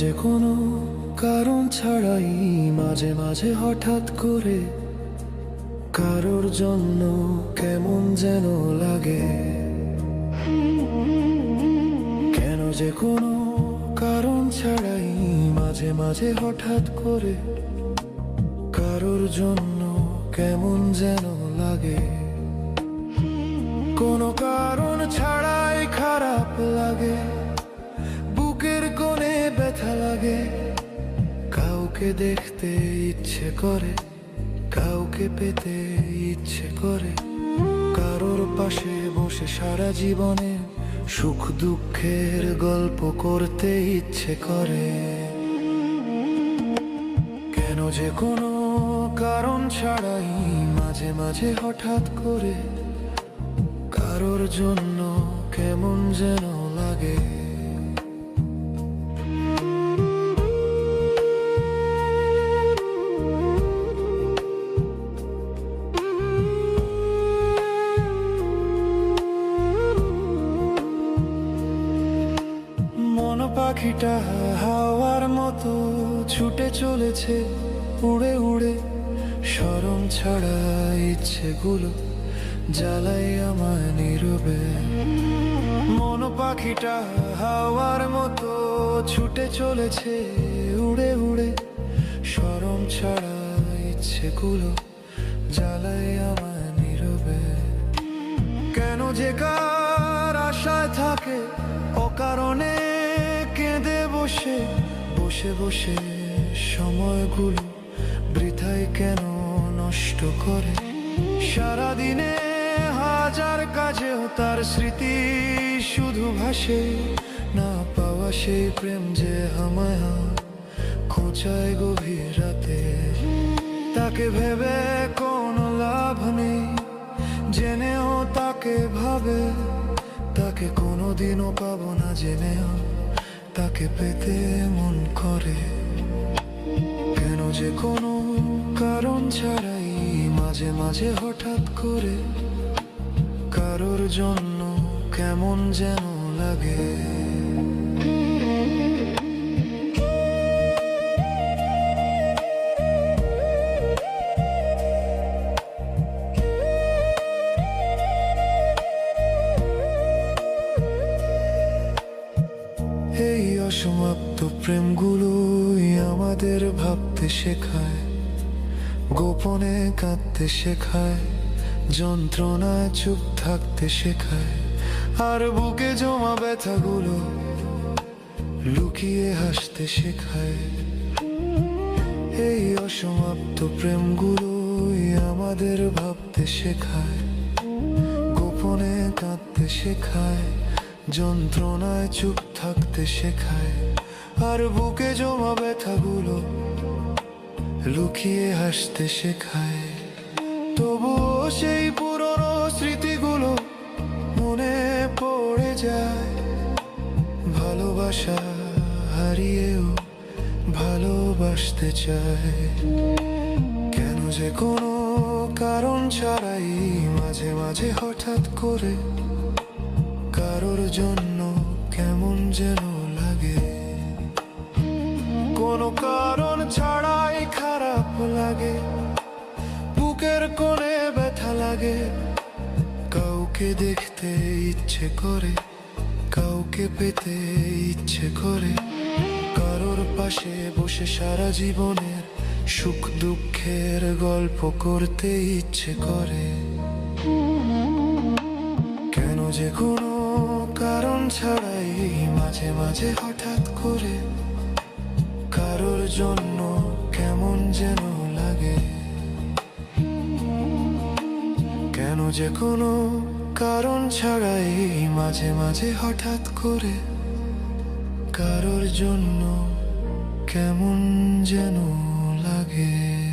যে কোনো কারণ ছাড়াই মাঝে মাঝে হঠাৎ করে কারোর জন্য কেমন যেন লাগে। কেন যে কোনো কারণ ছাড়াই মাঝে মাঝে হঠাৎ করে কারোর জন্য কেমন যেন লাগে। কোনো কারণ ছাড়াই খারাপ লাগে। কাউকে দেখতে ইচ্ছে করে, কাউকে পেতে ইচ্ছে করে। কারোর পাশে বসে সারা জীবনে সুখ দুঃখের গল্প করতে ইচ্ছে করে। কেন যে কোনো কারণ ছাড়াই মাঝে মাঝে হঠাৎ করে, কারোর জন্য কেমন যেন লাগে। পাখিটা হাওয়ার মতো ছুটে চলেছে, উড়ে উড়ে। সরম ছাড়া ইচ্ছেগুলো জ্বালাই আমায় নীরবে। মন পাখিটা হাওয়ার মতো ছুটে চলেছে, উড়ে উড়ে। সরম ছাড়া ইচ্ছেগুলো জ্বালাই আমায় নীরবে। কেন যে কার আশায় থাকে বসে বসে সময়গুলো বৃথায় কেন নষ্ট করে? সারাদিনে হাজার কাজেও তার স্মৃতি শুধু ভাসে। না পাওয়া সেই প্রেম যে আমায় খোঁচায় গভীর রাতে। তাকে ভেবে কোনো লাভ নেই, জেনেও তাকে ভাবে। তাকে কোনোদিনও পাবো না, জেনেও তাকে পেতে মন করে। কেন যে কোনো কারণ ছাড়াই মাঝে মাঝে হঠাৎ করে। কারোর জন্য কেমন যেন লাগে। প্রেমগুলোই আমাদের ভাবতে শেখায়, গোপনে কাঁদতে শেখায় যন্ত্রণায় চুপ থাকতে শেখায়। আর বুকে জমা ব্যথাগুলো লুকিয়ে হাসতে শেখায়। এই অসমাপ্ত প্রেমগুলোই আমাদের ভাবতে শেখায়, গোপনে কাঁদতে শেখায়, যন্ত্রণায় চুপ থাকতে শেখায়। আর বুকে জমা ব্যথাগুলো লুকিয়ে হাসতে শেখায়। তবুও সেই পুরনো স্মৃতিগুলো মনে পড়ে যায়। ভালোবাসা হারিয়েও ভালোবাসতে চায়। কেন যে কোনো কারণ ছাড়াই মাঝে মাঝে হঠাৎ করে কারোর জন্য কেমন যেন লাগে। ছাড়াই খারাপ লাগে। বুকের কোণে ব্যথা লাগে। কাউকে দেখতে ইচ্ছে করে, কাউকে পেতে ইচ্ছে করে। কারোর পাশে বসে সারা জীবনের সুখ দুঃখের গল্প করতে ইচ্ছে করে। কেন যে কোনো কারণ ছাড়াই মাঝে মাঝে হঠাৎ করে কারোর জন্য যে কোনো কারণ ছাড়াই মাঝে মাঝে হঠাৎ করে কারোর জন্য কেমন যেন লাগে।